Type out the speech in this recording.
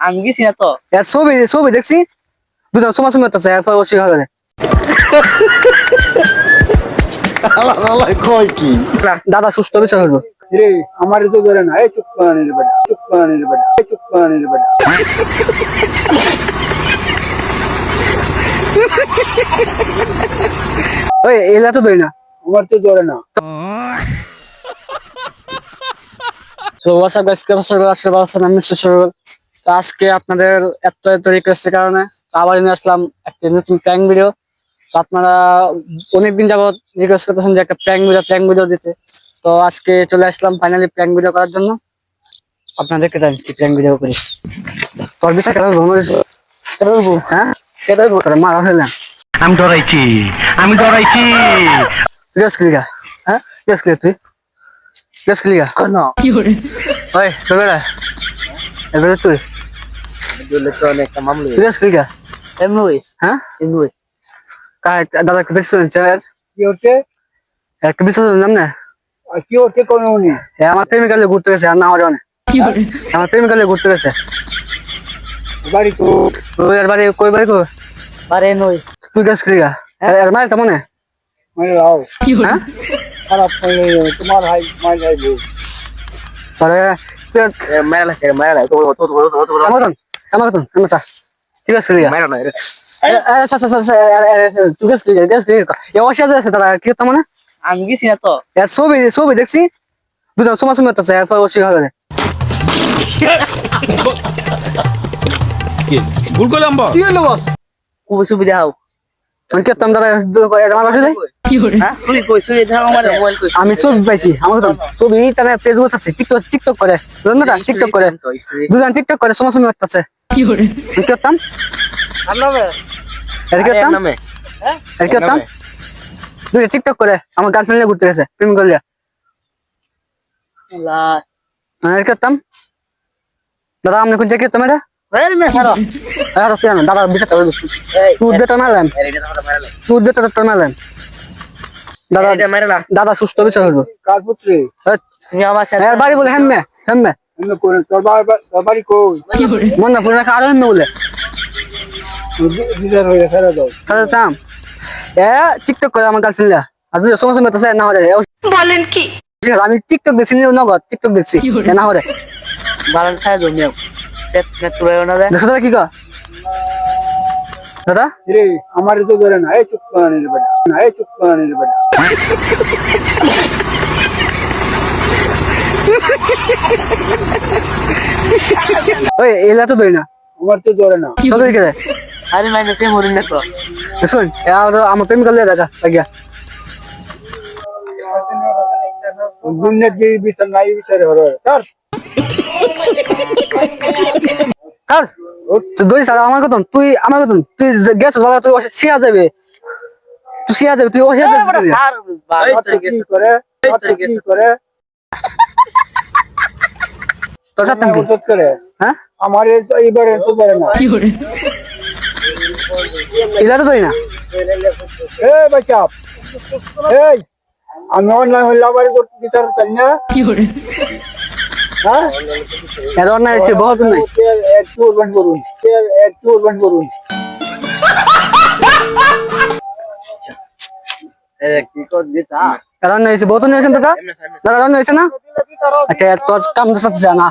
আমি গেছি না তো? এর ছবি ছবি দেখছি। দুজন সময় সময় তো এরপর কয় কি? দাদা সুস্থ বিচার রে আমার তো ধরে না। এই চুপ করা নিলে চুপ করা নিলে এই চুপ করা নিলে ওই এলা তো ধরি না। আমার তো ধরে না। তো হোয়াটসঅ্যাপ গাইস কেমন আছেন? আসলে ভালো আমি মিস্টার তো আজকে আপনাদের এত এত রিকোয়েস্টের কারণে আবার নিয়ে আসলাম একটা নতুন প্র্যাঙ্ক ভিডিও তো আপনারা অনেকদিন যাবত রিকোয়েস্ট করতেছেন যে একটা প্র্যাঙ্ক ভিডিও প্র্যাঙ্ক ভিডিও দিতে। তো আজকে চলে আসলাম ফাইনালি প্র্যাঙ্ক ভিডিও করার জন্য। আপনাদেরকে জানি কি প্র্যাঙ্ক ভিডিও করি। তোর বিচার কেন ভ্রমণ কেন বলব হ্যাঁ? কেন বলব তোরা মারা হইলাম। আমি ডরাইছি। আমি ডরাইছি। রিয়াস ক্লিকা হ্যাঁ? রিয়াস ক্লিকা তুই? রিয়াস ক্লিকা কেন? ওই তোর বেড়া এবারে তুই? বললে তো অনেকটা মামলা রিয়াস ক্লিকা এমনি হ্যাঁ? এমনি কার দাদা একটা বেশি শুনছে কি হচ্ছে একটা বেশি শুনলাম না? আর কি হচ্ছে কোন উনি? আমার প্রেমিকালে ঘুরতে গেছে আর না আমার অনেক। আমার প্রেমিকালে ঘুরতে গেছে। বাড়ি তো তুই আর বাড়ি কই বাড়ি কই পারে নই তুই গাছ ক্লিকা আর মাইল তো মনে? মানে রাও হ্যাঁ? খারাপ হয়ে তোমার হাই মাই হাই পরে তুই লাগে মারা লাগে। তো তো তো তো তো আমার মতন আমার চা। ঠিক আছে মারা নয় রে। এ অসুবিধা আছে তারা কি হতো মানে? আমি গেছি না তো। এর ছবি ছবি দেখছি। দুজন সময় সময় তো এরপর আমি কি করতাম দাদা আমার বাসা হ্যাঁ তুই কই সুবিধা দাও আমার মোবাইল কই আমি ছবি পাইছি আমার তো ছবি তারা ফেসবুক আছে টিকটক টিকটক করে। না টিকটক করে। দুজন টিকটক করে সময় সময় আছে কি করতাম টিকটক করে আমার গার্লফ্রেন্ড নিয়ে ঘুরতে গেছে প্রেম করলে লা আমি এটা কি করতাম দাদা আপনি কোন জায়গায় তোমার দাদা দাদা সুস্থ বিচার এর বাড়ি বলে হেম্মে হেম্মে এমনি করে মনে না পুরো আরও হেম্মে বলে বিচার হয়ে ফেরা দাও। সাথে চাম এ টিকটক করে আমার গার্লফ্রেন্ড আর সময় সময় তো না হরে বলেন কি? আমি টিকটক দেখছি নগদ টিকটক দেখছি। না হরে বালান খায় জমিও সেট মে তুলে না দে দাদা কি কর দাদা? রে আমার তো ধরে না। এই চুপ করা নিলে বেটা না এই চুপ করা নিলে বেটা ওই এলা তো দই না। আমার তো ধরে না। তোদের কে আরে মাইনে তে মরিন না তো। শুন আর আমার প্রেমিকা লিয়ে দেখা লাগিয়া। দুনিয়ার যে বিচার নাই বিচারে হলো। তার স্যার তুই দই স্যার আমার কথা তুই আমার কথা তুই গেছ দাদা তুই শিয়া যাবে। তুই শিয়া যাবে তুই অসে যাবে। স্যার ভাই হাতে কি করে? করে? তোর সাথে কি করে। হ্যাঁ? আমার এই তো এইবারে তো ধরে না। এলা তো দই না। এ বাচ্চা এই আমি অনলাইন হলে আবার তোর বিচার করি? না হ্যাঁ? এর অন্যায় হয়েছে বহুত নাই এর একটু উর্বণ করুন? একটু উর্বণ করুন? কি কর দিতা এর অন্যায় হয়েছে বহুত অন্যায় হয়েছে দাদা দাদা অন্যায় হয়েছে না আচ্ছা তোর কাম তো সাথে না